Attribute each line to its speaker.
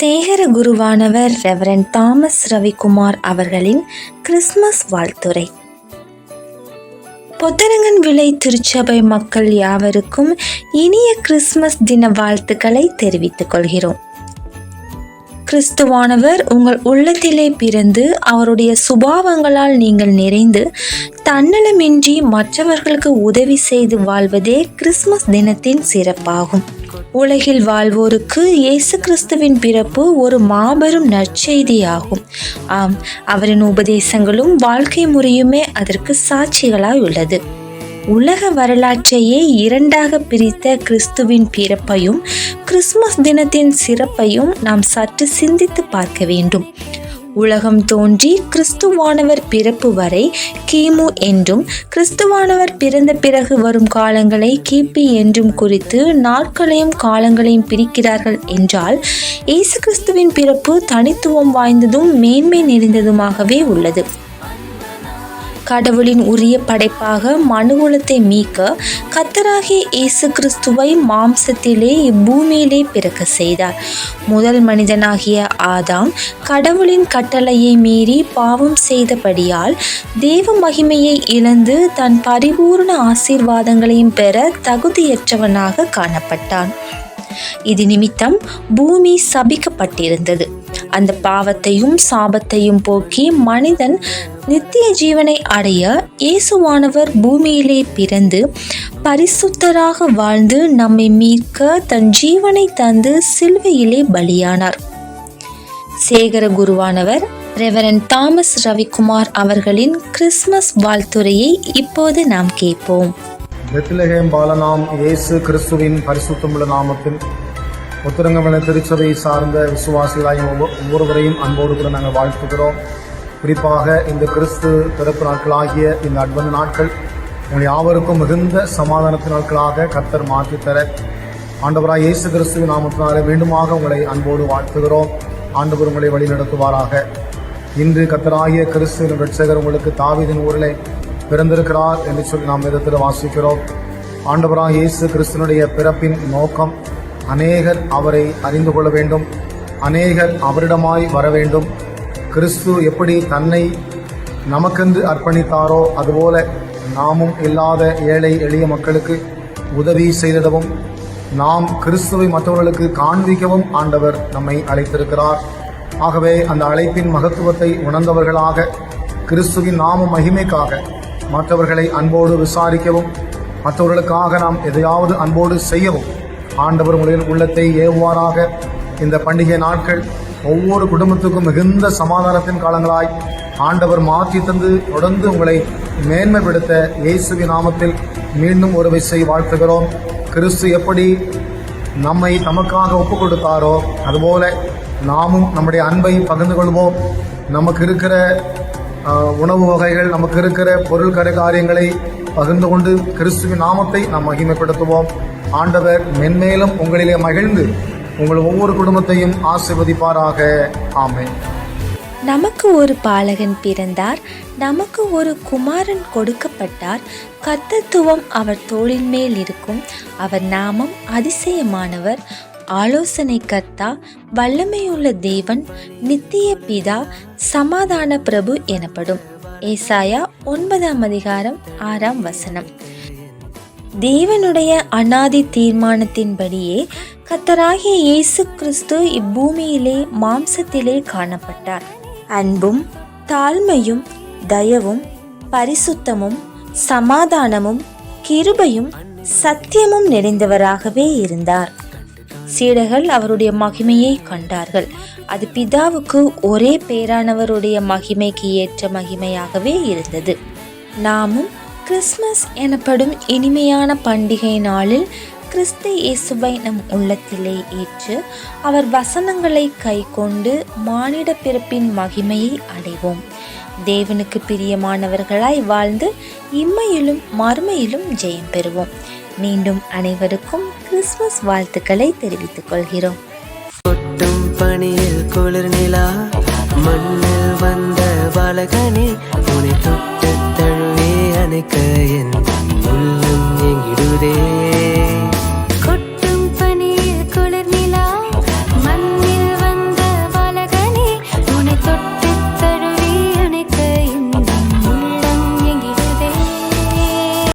Speaker 1: சேகர குருவானவர் reverend Thomas Ravikumar அவர்களின் Christmas வாழ்த்துரை. பொத்தரங்கன் விலை திருச்சபை மக்கள் யாவருக்கும் இனிய கிறிஸ்மஸ் தின வாழ்த்துக்களை தெரிவித்துக் கொள்கிறோம். கிறிஸ்துவானவர் உங்கள் உள்ளத்திலே பிறந்து அவருடைய சுபாவங்களால் நீங்கள் நிறைந்து தன்னலமின்றி மற்றவர்களுக்கு உதவி செய்து வாழ்வதே கிறிஸ்மஸ் தினத்தின் சிறப்பாகும். உலகில் வாழ்வோருக்கு இயேசு கிறிஸ்துவின் பிறப்பு ஒரு மாபெரும் நற்செய்தியாகும். ஆம் அவரின் உபதேசங்களும் வாழ்க்கை முறையுமே அதற்கு சாட்சிகளாய் உள்ளது. உலக வரலாற்றையே இரண்டாக பிரித்த கிறிஸ்துவின் பிறப்பையும் கிறிஸ்துமஸ் தினத்தின் சிறப்பையும் நாம் சற்று சிந்தித்து பார்க்க வேண்டும். உலகம் தோன்றி கிறிஸ்துவானவர் பிறப்பு வரை கிமு என்றும் கிறிஸ்துவானவர் பிறந்த பிறகு வரும் காலங்களை கிபி என்றும் குறித்து நாட்களையும் காலங்களையும் பிரிக்கிறார்கள் என்றால் இயேசு கிறிஸ்துவின் பிறப்பு தனித்துவம் வாய்ந்ததும் மேன்மை நிறைந்ததுமாகவே உள்ளது. கடவுளின் உரிய படைப்பாக மனுகுலத்தை மீட்க கத்தராகிய இயேசு கிறிஸ்துவை மாம்சத்திலே இப்பூமியிலே பிறக்க செய்தார். முதல் மனிதனாகிய ஆதாம் கடவுளின் கட்டளையை மீறி பாவம் செய்தபடியால் தேவ மகிமையை இழந்து தன் பரிபூர்ண ஆசீர்வாதங்களையும் பெற தகுதியற்றவனாக காணப்பட்டான். இது நிமித்தம் பூமி சபிக்கப்பட்டிருந்தது. அந்த பாவத்தையும் சாபத்தையும் போக்கி மனிதன் நித்திய ஜீவனை அடைய இயேசுவானவர் பூமியிலே பிறந்து பரிசுத்தராக வாழ்ந்து நம்மை மீட்க தன் ஜீவனை தந்து சிலுவையிலே பலியானார். சேகர குருவானவர் ரெவரன் தாமஸ் ரவிக்குமார் அவர்களின் கிறிஸ்மஸ் வாழ்த்துரையை இப்போது நாம் கேட்போம்.
Speaker 2: பெத்லஹேம் பாலனாம் இயேசு கிறிஸ்துவின் பரிசுத்தமுள்ள நாமத்தில் ஒத்துரங்கமலை திருச்சபை சார்ந்த விசுவாசிகளாய் ஒவ்வொருவரையும் அன்போடு கூட நாங்கள் வாழ்த்துக்கிறோம் குறிப்பாக இந்த கிறிஸ்து பிறப்பு நாட்களாகிய இந்த அட்வந்த நாட்கள் உங்கள் யாவருக்கும் மிகுந்த சமாதானத்து நாட்களாக கர்த்தர் மாற்றித்தர ஆண்டவராய் இயேசு கிறிஸ்துவின் நாமத்தினாலே மீண்டுமாக உங்களை அன்போடு வாழ்த்துகிறோம். ஆண்டவர் உங்களை வழிநடத்துவாராக இன்று கத்தராகிய கிறிஸ்துவின் ரட்சகர் உங்களுக்கு தாவிதின் ஊரிலே பிறந்திருக்கிறார் என்று சொல்லி நாம் விதத்தில் வாசிக்கிறோம். ஆண்டவராக இயேசு கிறிஸ்துவனுடைய பிறப்பின் நோக்கம் அநேகர் அவரை அறிந்து கொள்ள வேண்டும். அநேகர் அவரிடமாய் வர வேண்டும். கிறிஸ்து எப்படி தன்னை நமக்கென்று அர்ப்பணித்தாரோ அதுபோல நாமும் இல்லாத ஏழை எளிய மக்களுக்கு உதவி செய்திடவும் நாம் கிறிஸ்துவை மற்றவர்களுக்கு காண்பிக்கவும் ஆண்டவர் நம்மை அழைத்திருக்கிறார். ஆகவே அந்த அழைப்பின் மகத்துவத்தை உணர்ந்தவர்களாக கிறிஸ்துவின் நாம மகிமைக்காக மற்றவர்களை அன்போடு விசாரிக்கவும் மற்றவர்களுக்காக நாம் எதையாவது அன்போடு செய்யவும் ஆண்டவர் உங்களின் உள்ளத்தை ஏவுவாராக. இந்த பண்டிகை நாட்கள் ஒவ்வொரு குடும்பத்துக்கும் மிகுந்த சமாதானத்தின் காலங்களாய் ஆண்டவர் மாற்றி தந்து தொடர்ந்து உங்களை மேன்மைப்படுத்த இயேசுவி நாமத்தில் மீண்டும் ஒரு விசை வாழ்த்துகிறோம். கிறிஸ்து எப்படி நம்மை நமக்காக ஒப்பு கொடுத்தாரோ அதுபோல நாமும் நம்முடைய அன்பை பகிர்ந்து கொள்வோம். நமக்கு இருக்கிற உணவு வகைகள் நமக்கு இருக்கிற பொருள் கடை காரியங்களை பகிர்ந்து கொண்டு கிறிஸ்துவின் நாமத்தை நாம் மகிமைப்படுத்துவோம். ஆண்டவர் மென்மேலும் உங்களிலே மகிழ்ந்து உங்கள் ஒவ்வொரு குடும்பத்தையும் ஆசிர்வதிப்பாராக. ஆமென்.
Speaker 1: நமக்கு ஒரு பாலகன் பிறந்தார் நமக்கு ஒரு குமாரன் கொடுக்கப்பட்டார். கர்த்தத்துவம் அவர் தோளின் மேல் இருக்கும் அவர் நாமம் அதிசயமானவர். ஆலோசனை கர்த்தா வல்லமையுள்ள தேவன் நித்திய பிதா சமாதான பிரபு எனப்படும். ஏசாயா ஒன்பதாம் அதிகாரம் ஆறாம் வசனம். தேவனுடைய அனாதி தீர்மானத்தின்படியே கத்தராகிய இயேசு கிறிஸ்து இப்பூமியிலே மாம்சத்திலே காணப்பட்டார். அன்பும் தாழ்மையும் தயவும் பரிசுத்தமும் சமாதானமும் கிருபையும் சத்தியமும் நிறைந்தவராகவே இருந்தார். சீடர்கள் அவருடைய மகிமையை கண்டார்கள். அது பிதாவுக்கு ஒரே பேரானவருடைய மகிமைக்கு ஏற்ற மகிமையாகவே இருந்தது. நாமும் கிறிஸ்மஸ் எனப்படும் இனிமையான பண்டிகை நாளில் கிறிஸ்து இயேசுவை நம் உள்ளத்திலே ஏற்று அவர் வசனங்களை கைக்கொண்டு மானிட பிறப்பின் மகிமையை அடைவோம். தேவனுக்கு பிரியமானவர்களாய் வாழ்ந்து இம்மையிலும் மறுமையிலும் ஜெயம் பெறுவோம். மீண்டும் அனைவருக்கும் கிறிஸ்மஸ் வாழ்த்துக்களை தெரிவித்துக் கொள்கிறோம்.
Speaker 3: கொட்டும் குளிர் நிலா மண்ணில் வந்த കാണിക്കയെന്ന്